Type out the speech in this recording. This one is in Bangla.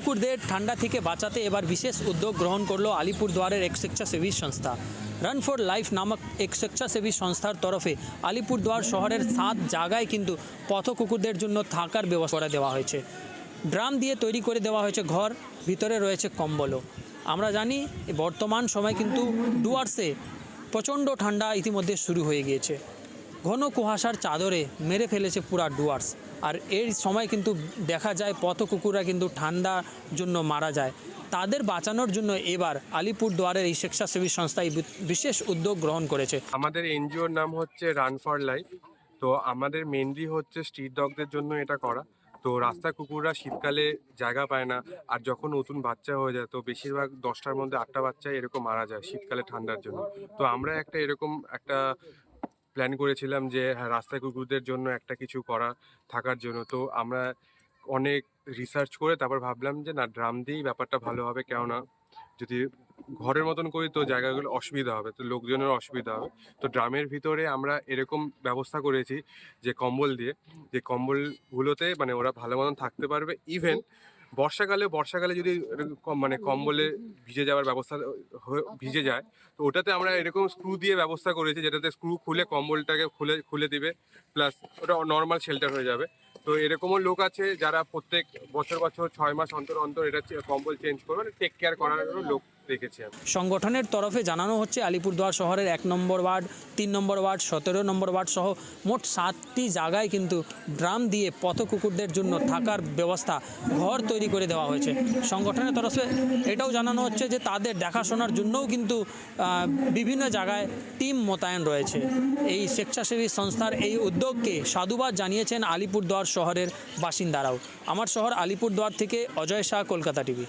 কুকুরদের ঠান্ডা থেকে বাঁচাতে এবার বিশেষ উদ্যোগ গ্রহণ করল আলিপুরদুয়ারের এক স্বেচ্ছাসেবী সংস্থা। রান ফর লাইফ নামক এক স্বেচ্ছাসেবী সংস্থার তরফে আলিপুরদুয়ার শহরের সাত জায়গায় কিন্তু পথ কুকুরদের জন্য থাকার ব্যবস্থা করে দেওয়া হয়েছে। ড্রাম দিয়ে তৈরি করে দেওয়া হয়েছে ঘর, ভিতরে রয়েছে কম্বলও। আমরা জানি বর্তমান সময় কিন্তু ডুয়ার্সে প্রচণ্ড ঠান্ডা ইতিমধ্যে শুরু হয়ে গিয়েছে। ঘন কুয়াশার চাদরে মেরে ফেলেছে পুরা ডুয়ার্স। আর এর সময় কিন্তু দেখা যায় পথ কুকুররা কিন্তু ঠান্ডার জন্য মারা যায়। তাদের বাঁচানোর জন্য এবার আলিপুরদুয়ারের এই স্বেচ্ছাসেবী সংস্থা এই বিশেষ উদ্যোগ গ্রহণ করেছে। আমাদের এনজিওর নাম হচ্ছে রান ফর লাইফ তো আমাদের মেনলি হচ্ছে স্ট্রিট ডগদের জন্য এটা করা। তো রাস্তার কুকুররা শীতকালে জায়গা পায় না। আর যখন নতুন বাচ্চা হয়ে যায়, তো বেশিরভাগ দশটার মধ্যে আটটা বাচ্চা এরকম মারা যায় শীতকালে ঠান্ডার জন্য। তো আমরা একটা এরকম একটা প্ল্যান করেছিলাম যে হ্যাঁ রাস্তায় কুকুরদের জন্য একটা কিছু করা, থাকার জন্য। তো আমরা অনেক রিসার্চ করে তারপর ভাবলাম যে, না, ড্রাম দিয়েই ব্যাপারটা ভালো হবে, কেননা যদি ঘরের মতন করি তো জায়গাগুলো অসুবিধা হবে, তো লোকজনের অসুবিধা হবে। তো ড্রামের ভিতরে আমরা এরকম ব্যবস্থা করেছি যে কম্বল দিয়ে, যে কম্বলগুলোতে মানে ওরা ভালো মতন থাকতে পারবে ইভেন বর্ষাকালে বর্ষাকালে যদি মানে কম্বলে ভিজে যাওয়ার ব্যবস্থা হয়ে- ভিজে যায় তো ওটাতে আমরা এরকম স্ক্রু দিয়ে ব্যবস্থা করেছি যেটাতে স্ক্রু খুলে কম্বলটাকে খুলে খুলে দিবে প্লাস ওটা নর্মাল শেল্টার হয়ে যাবে। তো এরকমও লোক আছে যারা প্রত্যেক বছর বছর ছয় মাস অন্তর অন্তর এটা কম্বল চেঞ্জ করবে টেক কেয়ার করার লোক আমি। সংগঠনের তরফে জানানো হচ্ছে, আলিপুরদুয়ার শহরের এক নম্বর ওয়ার্ড, তিন নম্বর ওয়ার্ড, সতেরো নম্বর ওয়ার্ড সহ মোট সাতটি জায়গায় কিন্তু ড্রাম দিয়ে পথ কুকুরদের জন্য থাকার ব্যবস্থা ঘর তৈরি করে দেওয়া হয়েছে। সংগঠনের তরফে এটাও জানানো হচ্ছে যে তাদের দেখাশোনার জন্যও কিন্তু বিভিন্ন জায়গায় টিম মোতায়েন রয়েছে। এই স্বেচ্ছাসেবী সংস্থার এই উদ্যোগকে সাধুবাদ জানিয়েছেন আলিপুরদুয়ার শহরের বাসিন্দারাও। আমার শহর আলিপুরদুয়ার থেকে অজয় শাহ, কলকাতা টিভি।